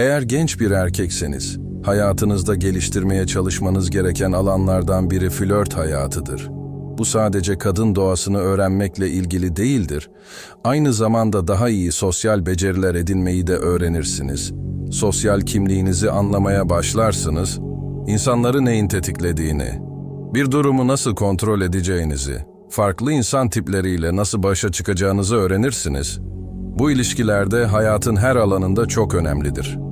Eğer genç bir erkekseniz, hayatınızda geliştirmeye çalışmanız gereken alanlardan biri flört hayatıdır. Bu sadece kadın doğasını öğrenmekle ilgili değildir. Aynı zamanda daha iyi sosyal beceriler edinmeyi de öğrenirsiniz. Sosyal kimliğinizi anlamaya başlarsınız, insanları neyin tetiklediğini, bir durumu nasıl kontrol edeceğinizi, farklı insan tipleriyle nasıl başa çıkacağınızı öğrenirsiniz. Bu ilişkilerde hayatın her alanında çok önemlidir.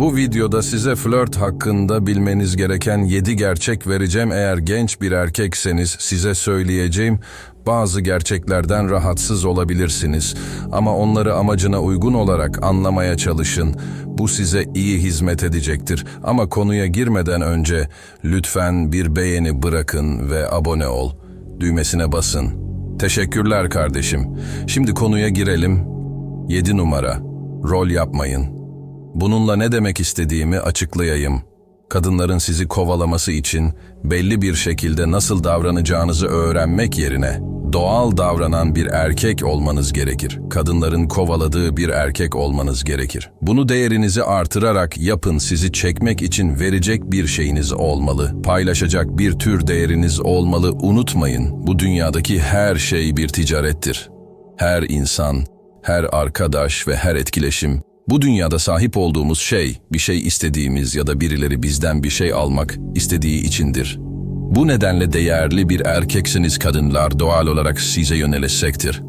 Bu videoda size flört hakkında bilmeniz gereken 7 gerçek vereceğim. Eğer genç bir erkekseniz size söyleyeceğim bazı gerçeklerden rahatsız olabilirsiniz ama onları amacına uygun olarak anlamaya çalışın. Bu size iyi hizmet edecektir. Ama konuya girmeden önce lütfen bir beğeni bırakın ve abone ol. Düğmesine basın. Teşekkürler kardeşim. Şimdi konuya girelim. 7 numara. Rol yapmayın. Bununla ne demek istediğimi açıklayayım. Kadınların sizi kovalaması için belli bir şekilde nasıl davranacağınızı öğrenmek yerine doğal davranan bir erkek olmanız gerekir. Kadınların kovaladığı bir erkek olmanız gerekir. Bunu değerinizi artırarak yapın sizi çekmek için verecek bir şeyiniz olmalı. Paylaşacak bir tür değeriniz olmalı. Unutmayın bu dünyadaki her şey bir ticarettir. Her insan, her arkadaş ve her etkileşim bu dünyada sahip olduğumuz şey, bir şey istediğimiz ya da birileri bizden bir şey almak istediği içindir. Bu nedenle değerli bir erkeksiniz kadınlar doğal olarak size yönelecektir.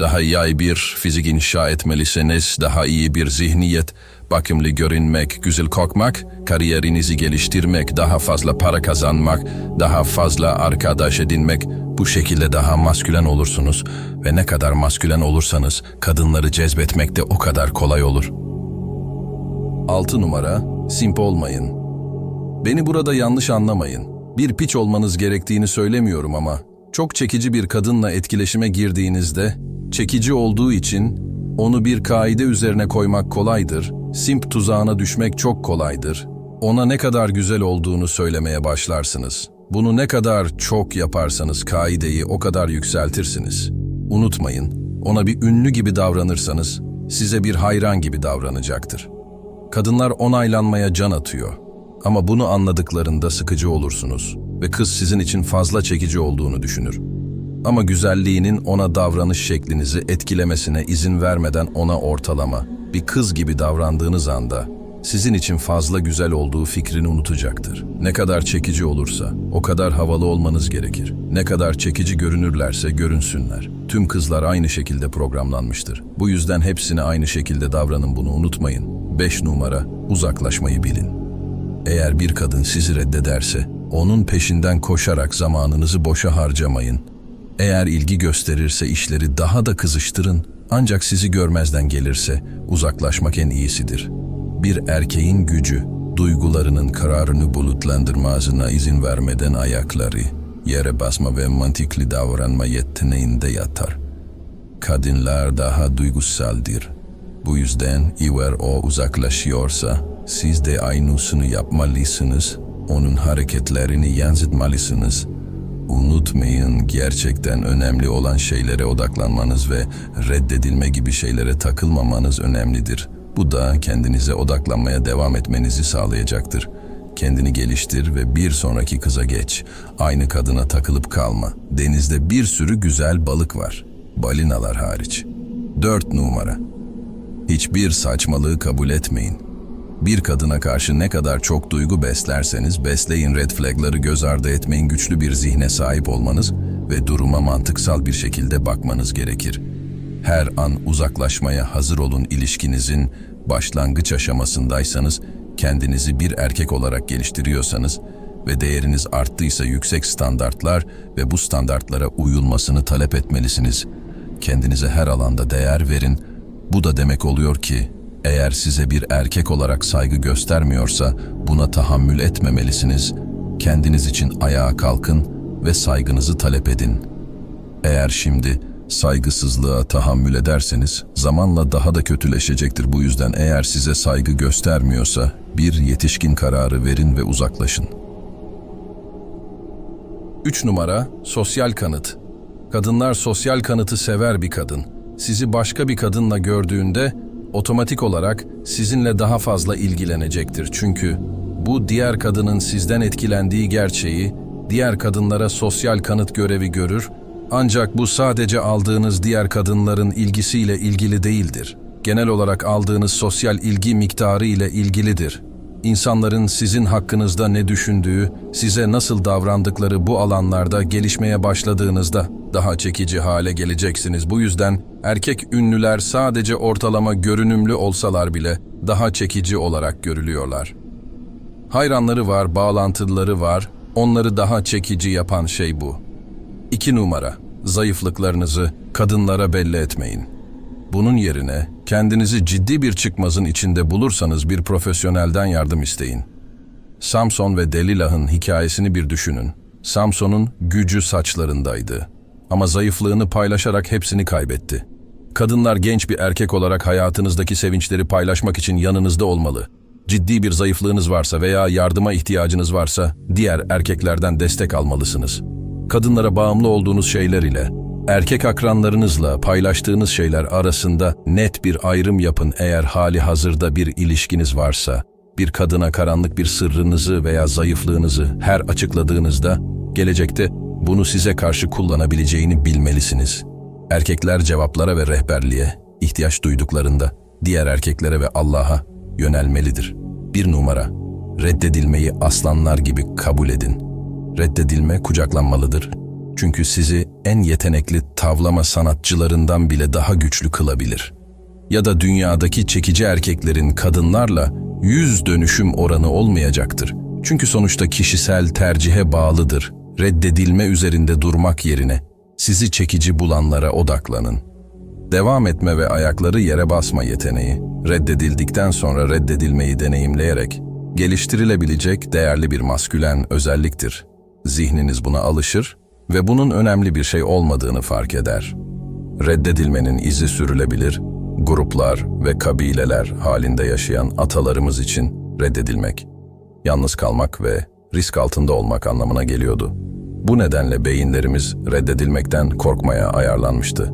Daha iyi bir fizik inşa etmelisiniz, daha iyi bir zihniyet, bakımlı görünmek, güzel kokmak, kariyerinizi geliştirmek, daha fazla para kazanmak, daha fazla arkadaş edinmek, bu şekilde daha maskülen olursunuz ve ne kadar maskülen olursanız kadınları cezbetmek de o kadar kolay olur. 6 numara, simp olmayın. Beni burada yanlış anlamayın. Bir piç olmanız gerektiğini söylemiyorum ama çok çekici bir kadınla etkileşime girdiğinizde çekici olduğu için onu bir kaide üzerine koymak kolaydır. Simp tuzağına düşmek çok kolaydır. Ona ne kadar güzel olduğunu söylemeye başlarsınız. Bunu ne kadar çok yaparsanız kaideyi o kadar yükseltirsiniz. Unutmayın, ona bir ünlü gibi davranırsanız size bir hayran gibi davranacaktır. Kadınlar onaylanmaya can atıyor. Ama bunu anladıklarında sıkıcı olursunuz ve kız sizin için fazla çekici olduğunu düşünür. Ama güzelliğinin ona davranış şeklinizi etkilemesine izin vermeden ona ortalama, bir kız gibi davrandığınız anda sizin için fazla güzel olduğu fikrini unutacaktır. Ne kadar çekici olursa o kadar havalı olmanız gerekir. Ne kadar çekici görünürlerse görünsünler. Tüm kızlar aynı şekilde programlanmıştır. Bu yüzden hepsine aynı şekilde davranın bunu unutmayın. 5 numara uzaklaşmayı bilin. Eğer bir kadın sizi reddederse onun peşinden koşarak zamanınızı boşa harcamayın. Eğer ilgi gösterirse işleri daha da kızıştırın ancak sizi görmezden gelirse uzaklaşmak en iyisidir. Bir erkeğin gücü, duygularının kararını bulutlandırmasına izin vermeden ayakları, yere basma ve mantıklı davranma yeteneğinde yatar. Kadınlar daha duygusaldır. Bu yüzden eğer o uzaklaşıyorsa siz de aynısını yapmalısınız. Onun hareketlerini yansıtmalısınız. Unutmayın gerçekten önemli olan şeylere odaklanmanız ve reddedilme gibi şeylere takılmamanız önemlidir. Bu da kendinize odaklanmaya devam etmenizi sağlayacaktır. Kendini geliştir ve bir sonraki kıza geç. Aynı kadına takılıp kalma. Denizde bir sürü güzel balık var. Balinalar hariç. 4 numara. Hiçbir saçmalığı kabul etmeyin. Bir kadına karşı ne kadar çok duygu beslerseniz besleyin red flagları göz ardı etmeyin güçlü bir zihne sahip olmanız ve duruma mantıksal bir şekilde bakmanız gerekir. Her an uzaklaşmaya hazır olun ilişkinizin başlangıç aşamasındaysanız, kendinizi bir erkek olarak geliştiriyorsanız ve değeriniz arttıysa yüksek standartlar ve bu standartlara uyulmasını talep etmelisiniz. Kendinize her alanda değer verin. Bu da demek oluyor ki eğer size bir erkek olarak saygı göstermiyorsa buna tahammül etmemelisiniz. Kendiniz için ayağa kalkın ve saygınızı talep edin. Eğer şimdi saygısızlığa tahammül ederseniz zamanla daha da kötüleşecektir. Bu yüzden eğer size saygı göstermiyorsa bir yetişkin kararı verin ve uzaklaşın. 3 numara sosyal kanıt. Kadınlar sosyal kanıtı sever bir kadın. Sizi başka bir kadınla gördüğünde otomatik olarak sizinle daha fazla ilgilenecektir. Çünkü bu diğer kadının sizden etkilendiği gerçeği diğer kadınlara sosyal kanıt görevi görür ancak bu sadece aldığınız diğer kadınların ilgisiyle ilgili değildir. Genel olarak aldığınız sosyal ilgi miktarı ile ilgilidir. İnsanların sizin hakkınızda ne düşündüğü, size nasıl davrandıkları bu alanlarda gelişmeye başladığınızda daha çekici hale geleceksiniz. Bu yüzden erkek ünlüler sadece ortalama görünümlü olsalar bile daha çekici olarak görülüyorlar. Hayranları var, bağlantıları var. Onları daha çekici yapan şey bu. İki numara, zayıflıklarınızı kadınlara belli etmeyin. Bunun yerine kendinizi ciddi bir çıkmazın içinde bulursanız bir profesyonelden yardım isteyin. Samson ve Delilah'ın hikayesini bir düşünün. Samson'un gücü saçlarındaydı. Ama zayıflığını paylaşarak hepsini kaybetti. Kadınlar genç bir erkek olarak hayatınızdaki sevinçleri paylaşmak için yanınızda olmalı. Ciddi bir zayıflığınız varsa veya yardıma ihtiyacınız varsa diğer erkeklerden destek almalısınız. Kadınlara bağımlı olduğunuz şeyler ile erkek akranlarınızla paylaştığınız şeyler arasında net bir ayrım yapın eğer hali hazırda bir ilişkiniz varsa. Bir kadına karanlık bir sırrınızı veya zayıflığınızı her açıkladığınızda gelecekte bunu size karşı kullanabileceğini bilmelisiniz. Erkekler cevaplara ve rehberliğe ihtiyaç duyduklarında diğer erkeklere ve Allah'a yönelmelidir. Bir numara, reddedilmeyi aslanlar gibi kabul edin. Reddedilme kucaklanmalıdır. Çünkü sizi en yetenekli tavlama sanatçılarından bile daha güçlü kılabilir. Ya da dünyadaki çekici erkeklerin kadınlarla yüz dönüşüm oranı olmayacaktır. Çünkü sonuçta kişisel tercihe bağlıdır. Reddedilme üzerinde durmak yerine sizi çekici bulanlara odaklanın. Devam etme ve ayakları yere basma yeteneği, reddedildikten sonra reddedilmeyi deneyimleyerek geliştirilebilecek değerli bir maskülen özelliktir. Zihniniz buna alışır ve bunun önemli bir şey olmadığını fark eder. Reddedilmenin izi sürülebilir, gruplar ve kabileler halinde yaşayan atalarımız için reddedilmek, yalnız kalmak ve risk altında olmak anlamına geliyordu. Bu nedenle beyinlerimiz reddedilmekten korkmaya ayarlanmıştı.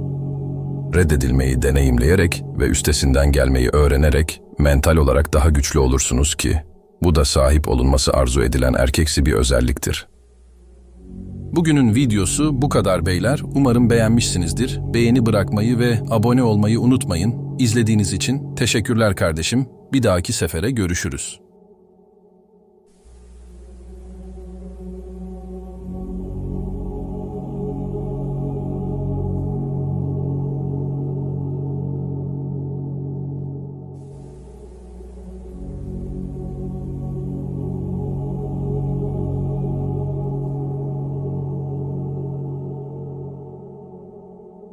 Reddedilmeyi deneyimleyerek ve üstesinden gelmeyi öğrenerek mental olarak daha güçlü olursunuz ki bu da sahip olunması arzu edilen erkeksi bir özelliktir. Bugünün videosu bu kadar beyler. Umarım beğenmişsinizdir. Beğeni bırakmayı ve abone olmayı unutmayın. İzlediğiniz için teşekkürler kardeşim. Bir dahaki sefere görüşürüz.